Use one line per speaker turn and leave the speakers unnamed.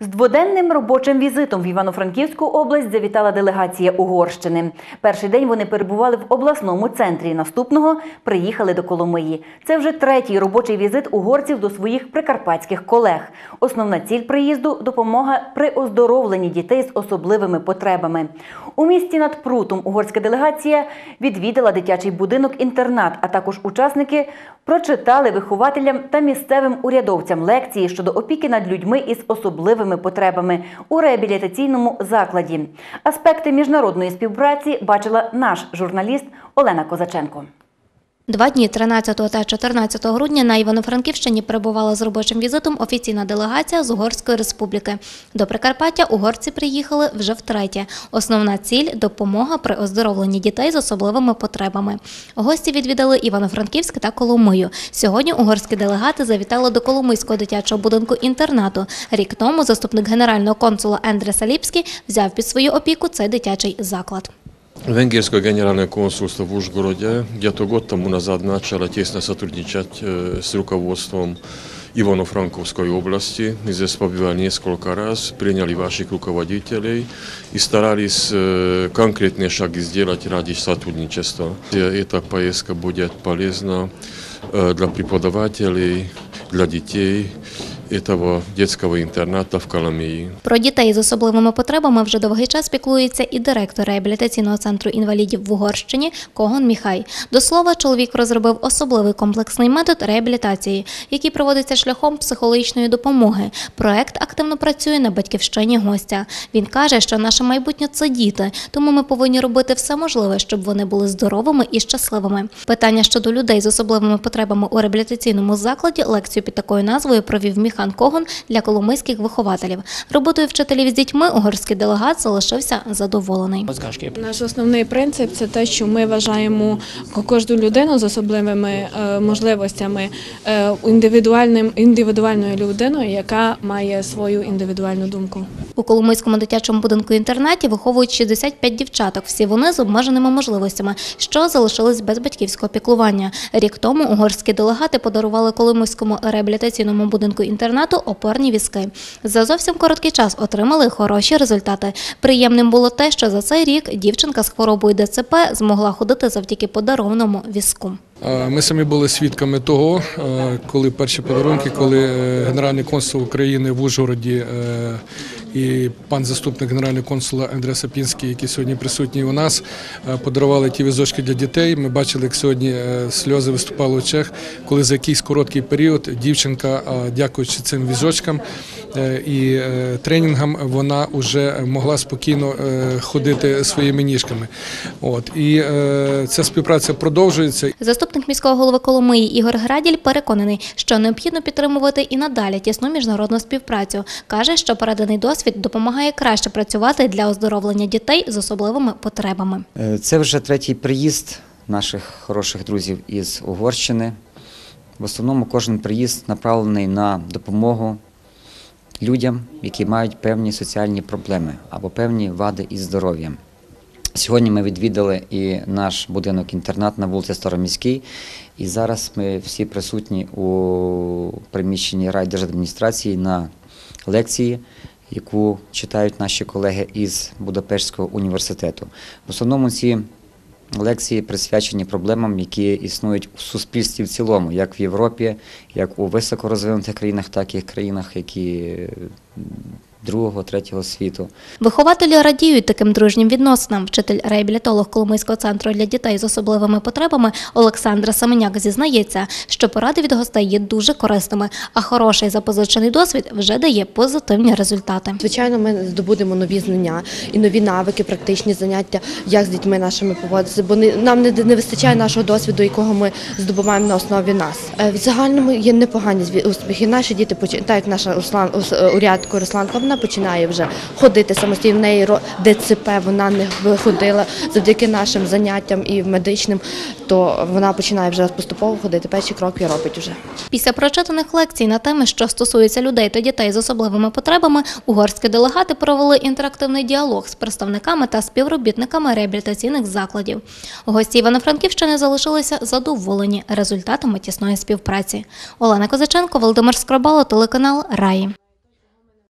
З дводенним робочим візитом в Івано-Франківську область завітала делегація Угорщини. Перший день вони перебували в обласному центрі. Наступного приїхали до Коломиї. Це вже третій робочий візит угорців до своїх прикарпатських колег. Основна ціль приїзду допомога при оздоровленні дітей з особливими потребами. У місті над Прутом угорська делегація відвідала дитячий будинок-інтернат, а також учасники прочитали вихователям та місцевим урядовцям лекції щодо опіки над людьми із особливими потребами у реабілітаційному закладі. Аспекти міжнародної співпраці бачила наш журналіст Олена Козаченко.
Два дні 13 та 14 грудня на Івано-Франківщині перебувала з робочим візитом офіційна делегація з Угорської республіки. До Прикарпаття угорці приїхали вже втретє. Основна ціль допомога при оздоровленні дітей з особливими потребами. Гості відвідали Івано-Франківськ та Коломию. Сьогодні угорські делегати завітали до Коломийського дитячого будинку інтернату. Рік тому заступник генерального консула Ендре Саліпський взяв під свою опіку цей дитячий заклад.
Венгерское генеральное консульство в Ужгороде где-то год тому назад начало тесно сотрудничать э, с руководством Ивано-Франковской области. Мы здесь побывали несколько раз, приняли ваших руководителей и старались э, конкретные шаги сделать ради сотрудничества. И Эта поездка будет полезна э, для преподавателей, для детей этого детского интерната в Коломии.
Про дітей з особливими потребами вже довгий час піклується і директор реабілітаційного центру інвалідів в Угорщині Когон Міхай. До слова, чоловік розробив особливий комплексний метод реабілітації, який проводиться шляхом психологічної допомоги. Проект активно працює на батьківщині гостя. Він каже, що наше майбутнє це діти, тому ми повинні робити все можливе, щоб вони були здоровими і щасливими. Питання щодо людей з особливими потребами у реабілітаційному закладі лекцію під такою назвою провів Міхан Когон для коломийських вихователів. Роботою вчителів з дітьми угорський делегат залишився задоволений.
Наш основний принцип це те, що ми вважаємо кожну людину з особливими е, можливостями е, індивідуальним індивідуальною людиною, яка має свою індивідуальну думку.
У Коломийському дитячому будинку інтернаті виховують 65 дівчаток. Всі вони з обмеженими можливостями, що залишились без батьківського піклування. Рік тому угорські делегати подарували Коломийському реабілітаційному будинку інтернату опорні візки. За зовсім короткий час отримали хороші результати. Приємним було те, що за цей рік дівчинка з хворобою ДЦП змогла ходити завдяки подарованому візку.
Ми самі були свідками того, е, коли перші подарунки, коли е, генеральний консул України в Ужгороді е, і пан заступник генерального консула Андрей Сапінський, який сьогодні присутній у нас, е, подарували ті візочки для дітей. Ми бачили, як сьогодні е, сльози виступали в очах, коли за якийсь короткий період дівчинка, е, дякуючи цим візочкам і е, тренінгам, вона вже могла спокійно е, ходити своїми ніжками. От і е, ця співпраця продовжується.
Заступник міського голови Коломиї Ігор Граділь переконаний, що необхідно підтримувати і надалі тісну міжнародну співпрацю. Каже, що переданий досвід допомагає краще працювати для оздоровлення дітей з особливими потребами.
Е, Це вже третій приїзд наших хороших друзів із Угорщини. В основному кожен приїзд направлений на допомогу людям, які мають певні соціальні проблеми або певні вади із здоров'ям. Сьогодні ми відвідали і наш будинок-інтернат на вулиці Староміській, і зараз ми всі присутні у приміщенні райдержадміністрації на лекції, яку читають наші колеги із Будапештського університету. В основному ці лекції присвячені проблемам, які існують у суспільстві в цілому, як в Європі, як у високорозвинутих країнах, так і в країнах, які другого, третього світу.
Вихователі радіють таким дружнім відносинам. Вчитель реабілітолог Коломийського центру для дітей з особливими потребами Олександра Семеняк зізнається, що поради від гостей є дуже корисними, а хороший запозичений досвід вже дає позитивні результати.
Звичайно, ми здобудемо нові знання і нові навики, практичні заняття, як з дітьми нашими поводитися, бо не- нам не, не вистачає нашого досвіду, якого ми здобуваємо на основі нас. Е, В загальному є непогані зві- успіхи. Наші діти почи- так як наша Руслан ус- е, урядка Вона починає вже ходити самостійно. В неї ДЦП, вона не ходила завдяки нашим заняттям і медичним, то вона починає вже поступово ходити. Перші кроки робить вже.
Після прочитаних лекцій на теми, що стосуються людей та дітей з особливими потребами, угорські делегати провели інтерактивний діалог з представниками та співробітниками реабілітаційних закладів. Гості Івано-Франківщини залишилися задоволені результатами тісної співпраці. Олена Козаченко, Володимир Скробало, телеканал Раї.